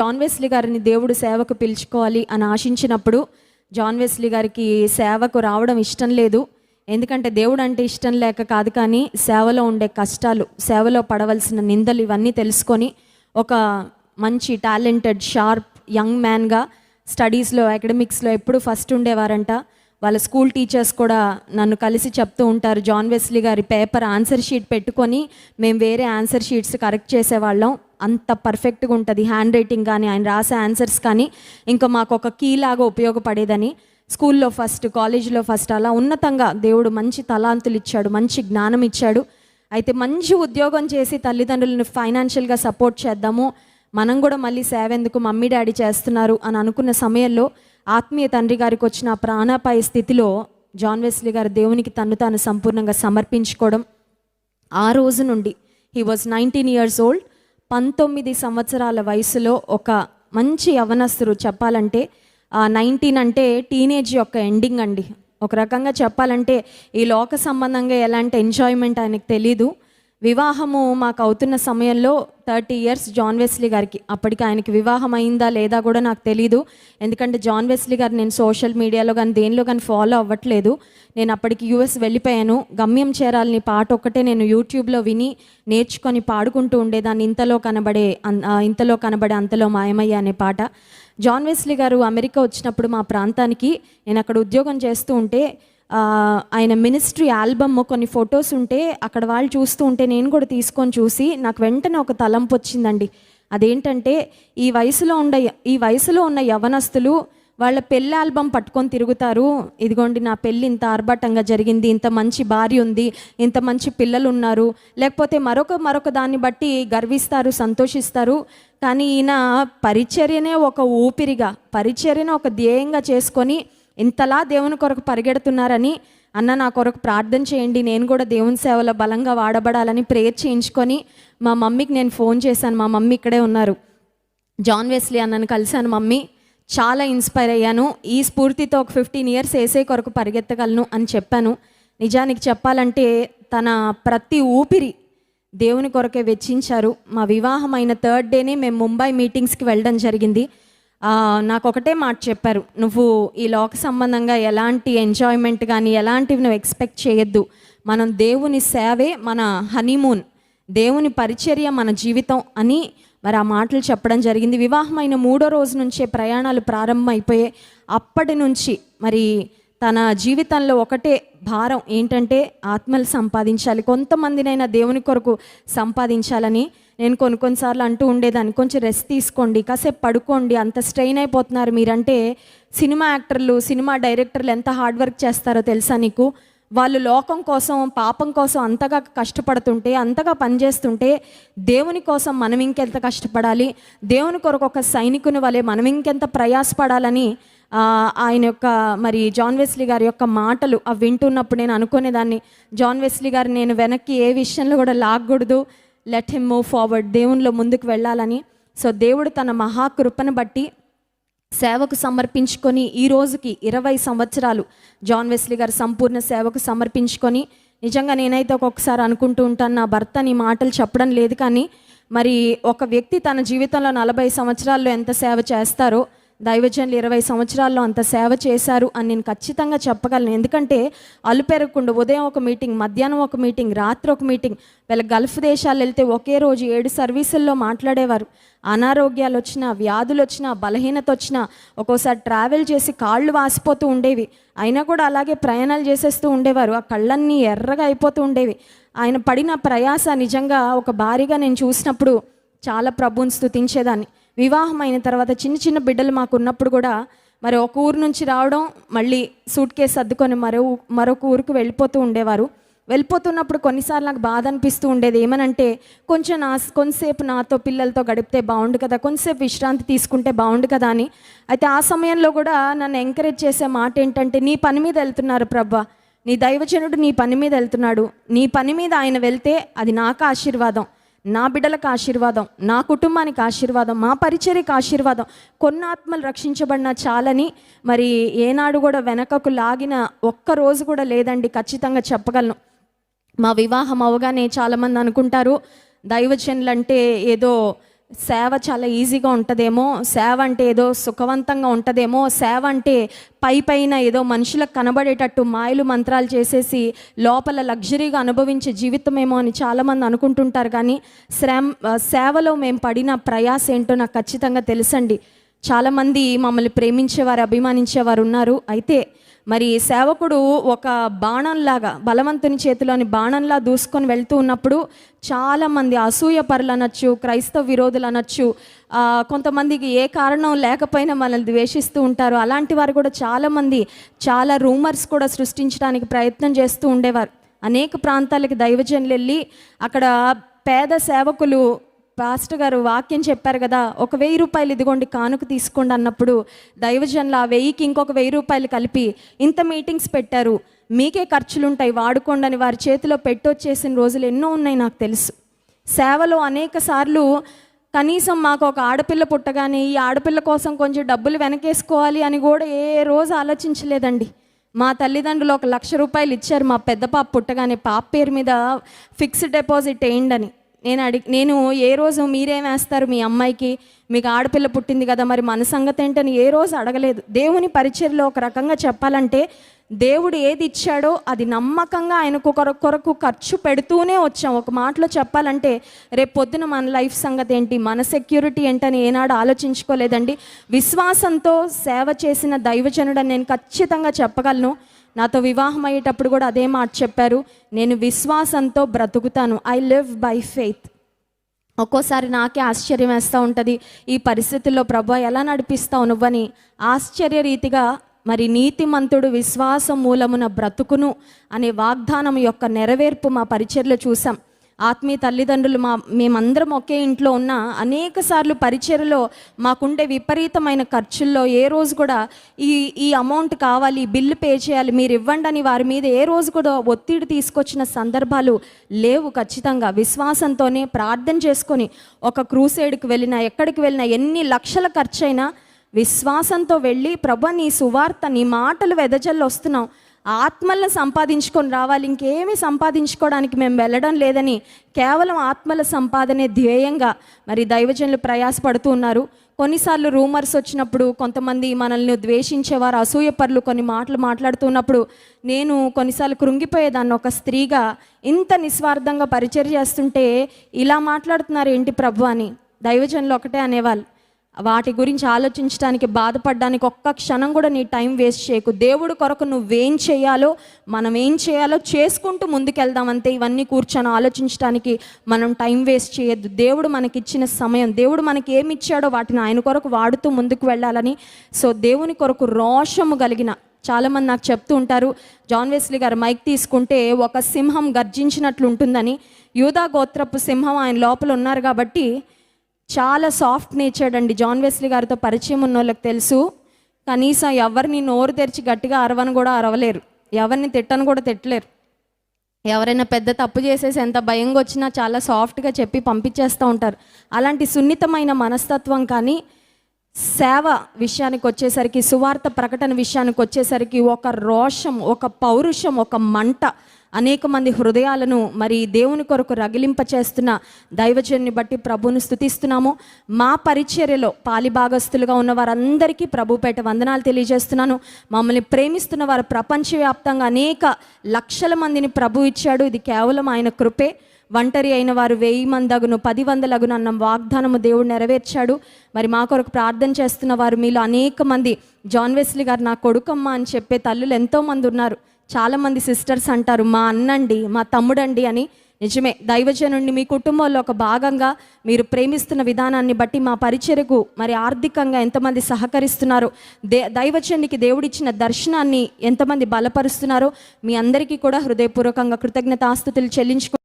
John Wesley గారిని దేవుడు సేవకు పిలుచుకోవాలి అని ఆశించినప్పుడు జాన్ వెస్లీ గారికి సేవకు రావడం ఇష్టం లేదు. ఎందుకంటే దేవుడు అంటే ఇష్టం లేక కాదు కానీ సేవలో ఉండే కష్టాలు సేవలో పడవలసిన నిందలు ఇవన్నీ తెలుసుకొని ఒక మంచి టాలెంటెడ్ షార్ప్ యంగ్ మ్యాన్గా స్టడీస్లో అకాడమిక్స్లో ఎప్పుడు ఫస్ట్ ఉండేవారంట. వాళ్ళ స్కూల్ టీచర్స్ కూడా నన్ను కలిసి చెప్తూ ఉంటారు. జాన్ వెస్లీ గారి పేపర్ ఆన్సర్ షీట్ పెట్టుకొని మేము వేరే ఆన్సర్ షీట్స్ కరెక్ట్ చేసేవాళ్ళం. అంత పర్ఫెక్ట్గా ఉంటుంది. హ్యాండ్ రైటింగ్ కానీ ఆయన రాసే ఆన్సర్స్ కానీ ఇంకా మాకు ఒక కీ లాగా ఉపయోగపడేదని స్కూల్లో ఫస్ట్ కాలేజీలో ఫస్ట్ అలా ఉన్నతంగా దేవుడు మంచి తలాంతులు ఇచ్చాడు మంచి జ్ఞానం ఇచ్చాడు. అయితే మంచి ఉద్యోగం చేసి తల్లిదండ్రులను ఫైనాన్షియల్గా సపోర్ట్ చేద్దాము. మనం కూడా మళ్ళీ సేవ ఎందుకు మమ్మీ డాడీ చేస్తున్నారు అని అనుకున్న సమయంలో ఆత్మీయ తండ్రి గారికి వచ్చిన ప్రాణాపాయ స్థితిలో జాన్ వెస్లీ గారు దేవునికి తను తాను సంపూర్ణంగా సమర్పించుకోవడం. ఆ రోజు నుండి he was nineteen years old పంతొమ్మిది సంవత్సరాల వయసులో ఒక మంచి యవనస్తుడు చెప్పాలంటే నైన్టీన్ అంటే టీనేజ్ యొక్క ఎండింగ్ అండి. ఒక రకంగా చెప్పాలంటే ఈ లోక సంబంధంగా ఎలాంటి ఎంజాయ్మెంట్ ఆయనకు తెలీదు. వివాహము మాకు అవుతున్న సమయంలో థర్టీ ఇయర్స్ జాన్ వెస్లీ గారికి అప్పటికి ఆయనకి వివాహం అయిందా లేదా కూడా నాకు తెలీదు. ఎందుకంటే జాన్ వెస్లీ గారు నేను సోషల్ మీడియాలో కానీ దేనిలో కానీ ఫాలో అవ్వట్లేదు. నేను అప్పటికి యూఎస్ వెళ్ళిపోయాను. గమ్యం చేరాలని పాట ఒక్కటే నేను యూట్యూబ్లో విని నేర్చుకొని పాడుకుంటూ ఉండేదాన్ని. ఇంతలో కనబడే ఇంతలో కనబడే అంతలో మాయమయ్య అనే పాట. జాన్ వెస్లీ గారు అమెరికా వచ్చినప్పుడు మా ప్రాంతానికి నేను అక్కడ ఉద్యోగం చేస్తూ ఉంటే ఆయన మినిస్ట్రీ ఆల్బమ్ కొన్ని ఫొటోస్ ఉంటే అక్కడ వాళ్ళు చూస్తూ ఉంటే నేను కూడా తీసుకొని చూసి నాకు వెంటనే ఒక తలంపు వచ్చిందండి. అదేంటంటే ఈ వయసులో ఉండ ఈ వయసులో ఉన్న యవనస్తులు వాళ్ళ పెళ్ళి ఆల్బమ్ పట్టుకొని తిరుగుతారు. ఇదిగోండి నా పెళ్ళి ఇంత ఆర్భాటంగా జరిగింది ఇంత మంచి భార్య ఉంది ఇంత మంచి పిల్లలు ఉన్నారు లేకపోతే మరొక మరొక దాన్ని బట్టి గర్విస్తారు సంతోషిస్తారు. కానీ ఈయన పరిచర్యనే ఒక ఊపిరిగా పరిచర్యనే ఒక ధ్యేయంగా చేసుకొని ఇంతలా దేవుని కొరకు పరిగెడుతున్నారని అన్న నా కొరకు ప్రార్థన చేయండి. నేను కూడా దేవుని సేవలో బలంగా వాడబడాలని ప్రేయర్ చేయించుకొని మా మమ్మీకి నేను ఫోన్ చేశాను. మా మమ్మీ ఇక్కడే ఉన్నారు. జాన్ వెస్లీ అన్నను కలిశాను. మమ్మీ చాలా ఇన్స్పైర్ అయ్యాను. ఈ స్ఫూర్తితో ఒక ఫిఫ్టీన్ ఇయర్స్ వేసే కొరకు పరిగెత్తగలను అని చెప్పాను. నిజానికి చెప్పాలంటే తన ప్రతి ఊపిరి దేవుని కొరకే వెచ్చించారు. మా వివాహం అయిన థర్డ్ డేనే మేము ముంబై మీటింగ్స్కి వెళ్ళడం జరిగింది. నాకు ఒకటే మాట చెప్పారు. నువ్వు ఈ లోక సంబంధంగా ఎలాంటి ఎంజాయ్మెంట్ కానీ ఎలాంటివి నువ్వు ఎక్స్పెక్ట్ చేయొద్దు. మనం దేవుని సేవే మన హనీమూన్ దేవుని పరిచర్య మన జీవితం అని మరి ఆ మాటలు చెప్పడం జరిగింది. వివాహమైన మూడో రోజు నుంచే ప్రయాణాలు ప్రారంభమైపోయాయి. అప్పటి నుంచి మరి తన జీవితంలో ఒకటే భారం ఏంటంటే ఆత్మలు సంపాదించాలి. కొంతమందినైనా దేవుని కొరకు సంపాదించాలని నేను కొన్ని కొన్నిసార్లు అంటూ ఉండేదాన్ని కొంచెం రెస్ట్ తీసుకోండి కాసేపు పడుకోండి అంత స్ట్రెయిన్ అయిపోతున్నారు మీరంటే సినిమా యాక్టర్లు సినిమా డైరెక్టర్లు ఎంత హార్డ్ వర్క్ చేస్తారో తెలుసా నీకు? వాళ్ళు లోకం కోసం పాపం కోసం అంతగా కష్టపడుతుంటే అంతగా పనిచేస్తుంటే దేవుని కోసం మనం ఇంకెంత కష్టపడాలి? దేవుని కొరకు ఒక సైనికుని వలె మనం ఇంకెంత ప్రయాసపడాలని ఆయన యొక్క మరి జాన్ వెస్లీ గారి యొక్క మాటలు అవి వింటున్నప్పుడు నేను అనుకునేదాన్ని. జాన్ వెస్లీ గారు నేను వెనక్కి ఏ విషయంలో కూడా లాగకూడదు. లెట్ హిమ్ మూవ్ ఫార్వర్డ్ దేవునిలో ముందుకు వెళ్ళాలని. సో దేవుడు తన మహాకృపను బట్టి సేవకు సమర్పించుకొని ఈ రోజుకి ఇరవై సంవత్సరాలు జాన్ వెస్లీ గారు సంపూర్ణ సేవకు సమర్పించుకొని నిజంగా నేనైతే ఒక్కొక్కసారి అనుకుంటూ ఉంటాను నా భర్త నీ మాటలు చెప్పడం లేదు కానీ మరి ఒక వ్యక్తి తన జీవితంలో నలభై సంవత్సరాల్లో ఎంత సేవ చేస్తారో దైవజనులు ఇరవై సంవత్సరాల్లో అంత సేవ చేశారు అని నేను ఖచ్చితంగా చెప్పగలను. ఎందుకంటే అలుపెరగకుండా ఉదయం ఒక మీటింగ్ మధ్యాహ్నం ఒక మీటింగ్ రాత్రి ఒక మీటింగ్ వీళ్ళ గల్ఫ్ దేశాలు వెళ్తే ఒకే రోజు ఏడు సర్వీసుల్లో మాట్లాడేవారు. అనారోగ్యాలు వచ్చినా వ్యాధులు వచ్చినా బలహీనత వచ్చినా ఒక్కోసారి ట్రావెల్ చేసి కాళ్ళు వాసిపోతూ ఉండేవి. అయినా కూడా అలాగే ప్రయాణాలు చేసేస్తూ ఉండేవారు. ఆ కళ్ళన్నీ ఎర్రగా అయిపోతూ ఉండేవి. ఆయన పడిన ప్రయాస నిజంగా ఒక భారీగా నేను చూసినప్పుడు చాలా ప్రభువుని స్థుతించేదాన్ని వివాహం అయిన తర్వాత చిన్న చిన్న బిడ్డలు మాకు ఉన్నప్పుడు కూడా మరి ఒక ఊరు నుంచి రావడం మళ్ళీ సూట్ కేసు సర్దుకొని మరో మరొక ఊరికి వెళ్ళిపోతూ ఉండేవారు. వెళ్ళిపోతున్నప్పుడు కొన్నిసార్లు నాకు బాధ అనిపిస్తూ ఉండేది. ఏమనంటే కొంచెం నా కొంతసేపు నాతో పిల్లలతో గడిపితే బాగుండు కదా కొంతసేపు విశ్రాంతి తీసుకుంటే బాగుండు కదా అని. అయితే ఆ సమయంలో కూడా నన్ను ఎంకరేజ్ చేసే మాట ఏంటంటే నీ పని మీద వెళ్తున్నారు ప్రభా. నీ దైవజనుడు నీ పని మీద వెళ్తున్నాడు. నీ పని మీద ఆయన వెళ్తే అది నాకు ఆశీర్వాదం. నా బిడ్డలకు ఆశీర్వాదం నా కుటుంబానికి ఆశీర్వాదం మా పరిచర్యకు ఆశీర్వాదం. కొన్ని ఆత్మలు రక్షించబడిన చాలని మరి ఏనాడు కూడా వెనకకు లాగిన ఒక్క రోజు కూడా లేదండి ఖచ్చితంగా చెప్పగలను. మా వివాహం అవగానే చాలామంది అనుకుంటారు దైవజనులు అంటే ఏదో సేవ చాలా ఈజీగా ఉంటుందేమో సేవ అంటే ఏదో సుఖవంతంగా ఉంటుందేమో సేవ అంటే పై పైన ఏదో మనుషులకు కనబడేటట్టు మాయలు మంత్రాలు చేసేసి లోపల లగ్జరీగా అనుభవించే జీవితమేమో అని చాలామంది అనుకుంటుంటారు. కానీ శ్రమ సేవలో మేము పడిన ప్రయాస ఏంటో నాకు ఖచ్చితంగా తెలుసండి. చాలామంది మమ్మల్ని ప్రేమించేవారు అభిమానించేవారు ఉన్నారు. అయితే మరి సేవకుడు ఒక బాణంలాగా బలవంతుని చేతిలోని బాణంలా దూసుకొని వెళ్తూ ఉన్నప్పుడు చాలామంది అసూయ పరులు అనొచ్చు క్రైస్తవ విరోధులు అనొచ్చు కొంతమందికి ఏ కారణం లేకపోయినా మనల్ని ద్వేషిస్తూ ఉంటారు. అలాంటి వారు కూడా చాలామంది చాలా రూమర్స్ కూడా సృష్టించడానికి ప్రయత్నం చేస్తూ ఉండేవారు. అనేక ప్రాంతాలకి దైవజనులు వెళ్ళి అక్కడ పేద సేవకులు పాస్టర్ గారు వాక్యం చెప్పారు కదా ఒక వెయ్యి రూపాయలు ఇదిగోండి కానుక తీసుకోండి అన్నప్పుడు దైవజనులు ఆ వెయ్యికి ఇంకొక వెయ్యి రూపాయలు కలిపి ఇంత మీటింగ్స్ పెట్టారు. మీకే ఖర్చులు ఉంటాయి వాడుకోండి అని వారి చేతిలో పెట్టొచ్చేసిన రోజులు ఎన్నో ఉన్నాయి నాకు తెలుసు. సేవలో అనేక సార్లు కనీసం మాకు ఒక ఆడపిల్ల పుట్టగానే ఈ ఆడపిల్ల కోసం కొంచెం డబ్బులు వెనకేసుకోవాలి అని కూడా ఏ రోజు ఆలోచించలేదండి. మా తల్లిదండ్రులు ఒక లక్ష రూపాయలు ఇచ్చారు మా పెద్ద పాప పుట్టగానే పాప పేరు మీద ఫిక్స్డ్ డిపాజిట్ వేయండి అని. నేను అడిగి నేను ఏ రోజు మీరేం వేస్తారు మీ అమ్మాయికి? మీకు ఆడపిల్ల పుట్టింది కదా మరి మన సంగతి ఏంటని ఏ రోజు అడగలేదు. దేవుని పరిచయలో ఒక రకంగా చెప్పాలంటే దేవుడు ఏది ఇచ్చాడో అది నమ్మకంగా ఆయనకు కొరకు కొరకు ఖర్చు పెడుతూనే వచ్చాం. ఒక మాటలో చెప్పాలంటే రేపు పొద్దున మన లైఫ్ సంగతి ఏంటి? మన సెక్యూరిటీ ఏంటని ఏనాడు ఆలోచించుకోలేదండి. విశ్వాసంతో సేవ చేసిన దైవజనుడని నేను ఖచ్చితంగా చెప్పగలను. నాతో వివాహం అయ్యేటప్పుడు కూడా అదే మాట చెప్పారు. నేను విశ్వాసంతో బ్రతుకుతాను. ఐ లివ్ బై ఫెయిత్ ఒక్కోసారి నాకే ఆశ్చర్యం వేస్తూ ఉంటుంది. ఈ పరిస్థితుల్లో ప్రభా ఎలా నడిపిస్తావు నువ్వని? ఆశ్చర్య రీతిగా మరి నీతిమంతుడు విశ్వాసం మూలమున బ్రతుకును అనే వాగ్దానం యొక్క నెరవేర్పు మా పరిచర్లో చూసాం ఆత్మీయ తల్లిదండ్రులు మా మేమందరం ఒకే ఇంట్లో ఉన్న అనేక సార్లు పరిచయలో మాకుండే విపరీతమైన ఖర్చుల్లో ఏ రోజు కూడా ఈ ఈ అమౌంట్ కావాలి బిల్లు పే చేయాలి మీరు ఇవ్వండి అని వారి మీద ఏ రోజు కూడా ఒత్తిడి తీసుకొచ్చిన సందర్భాలు లేవు ఖచ్చితంగా. విశ్వాసంతోనే ప్రార్థన చేసుకొని ఒక క్రూసేడ్కి వెళ్ళినా ఎక్కడికి వెళ్ళినా ఎన్ని లక్షల ఖర్చైనా విశ్వాసంతో వెళ్ళి ప్రభ నీ సువార్త నీ మాటలు వెదజల్లు వస్తున్నావు. ఆత్మలను సంపాదించుకొని రావాలి. ఇంకేమీ సంపాదించుకోవడానికి మేము వెళ్ళడం లేదని కేవలం ఆత్మల సంపాదనే ధ్యేయంగా మరి దైవజనులు ప్రయాసపడుతూ ఉన్నారు. కొన్నిసార్లు రూమర్స్ వచ్చినప్పుడు కొంతమంది మనల్ని ద్వేషించేవారు అసూయపరులు కొన్ని మాటలు మాట్లాడుతున్నప్పుడు నేను కొన్నిసార్లు కృంగిపోయేదాన్ని. ఒక స్త్రీగా ఇంత నిస్వార్థంగా పరిచయం చేస్తుంటే ఇలా మాట్లాడుతున్నారు ఏంటి ప్రభు అని. దైవజనులు ఒకటే అనేవాళ్ళు. వాటి గురించి ఆలోచించడానికి బాధపడడానికి ఒక్క క్షణం కూడా నీ టైం వేస్ట్ చేయకు. దేవుడు కొరకు నువ్వేం చేయాలో మనం ఏం చేయాలో చేసుకుంటూ ముందుకెళ్దాం ఇవన్నీ కూర్చొని ఆలోచించడానికి మనం టైం వేస్ట్ చేయొద్దు. దేవుడు మనకిచ్చిన సమయం దేవుడు మనకి ఏమి ఇచ్చాడో వాటిని ఆయన కొరకు వాడుతూ ముందుకు వెళ్ళాలని. సో దేవుని కొరకు రోషము కలిగిన చాలామంది నాకు చెప్తూ ఉంటారు జాన్ వెస్లీ గారు మైక్ తీసుకుంటే ఒక సింహం గర్జించినట్లు ఉంటుందని యూదా గోత్రపు సింహం ఆయన లోపల ఉన్నారు కాబట్టి చాలా సాఫ్ట్ నేచర్డ్ అండి. జాన్ వెస్లీ గారితో పరిచయం ఉన్న వాళ్ళకి తెలుసు కనీసం ఎవరిని నోరు తెరిచి గట్టిగా అరవని కూడా అరవలేరు. ఎవరిని తిట్టను కూడా తిట్టలేరు. ఎవరైనా పెద్ద తప్పు చేసేసి ఎంత భయంగా వచ్చినా చాలా సాఫ్ట్గా చెప్పి పంపించేస్తూ ఉంటారు. అలాంటి సున్నితమైన మనస్తత్వం కానీ సేవ విషయానికి వచ్చేసరికి సువార్త ప్రకటన విషయానికి వచ్చేసరికి ఒక రోషం ఒక పౌరుషం ఒక మంట అనేక మంది హృదయాలను మరి దేవుని కొరకు రగిలింప చేస్తున్న దైవజన్ని బట్టి ప్రభువును స్థుతిస్తున్నాము. మా పరిచర్యలో పాలిభాగస్తులుగా ఉన్న వారందరికీ ప్రభుపేట వందనాలు తెలియజేస్తున్నాను. మమ్మల్ని ప్రేమిస్తున్న వారు ప్రపంచవ్యాప్తంగా అనేక లక్షల మందిని ప్రభు ఇచ్చాడు. ఇది కేవలం ఆయన కృపే. ఒంటరి అయిన వారు వెయ్యి మందగును పది వందలగును అన్న వాగ్దానము దేవుడు నెరవేర్చాడు. మరి మా కొరకు ప్రార్థన చేస్తున్న వారు మీలో అనేక మంది జాన్ వెస్లీ గారు నా కొడుకమ్మ అని చెప్పే తల్లులు ఎంతోమంది ఉన్నారు. చాలామంది సిస్టర్స్ అంటారు మా అన్నండి మా తమ్ముడండి అని. నిజమే దైవజనుడిని మీ కుటుంబంలో ఒక భాగంగా మీరు ప్రేమిస్తున్న విధానాన్ని బట్టి మా పరిచయకు మరి ఆర్థికంగా ఎంతమంది సహకరిస్తున్నారో దే దైవజనునికి దేవుడిచ్చిన దర్శనాన్ని ఎంతమంది బలపరుస్తున్నారో మీ అందరికీ కూడా హృదయపూర్వకంగా కృతజ్ఞతాస్తుతులు చెల్లించుకో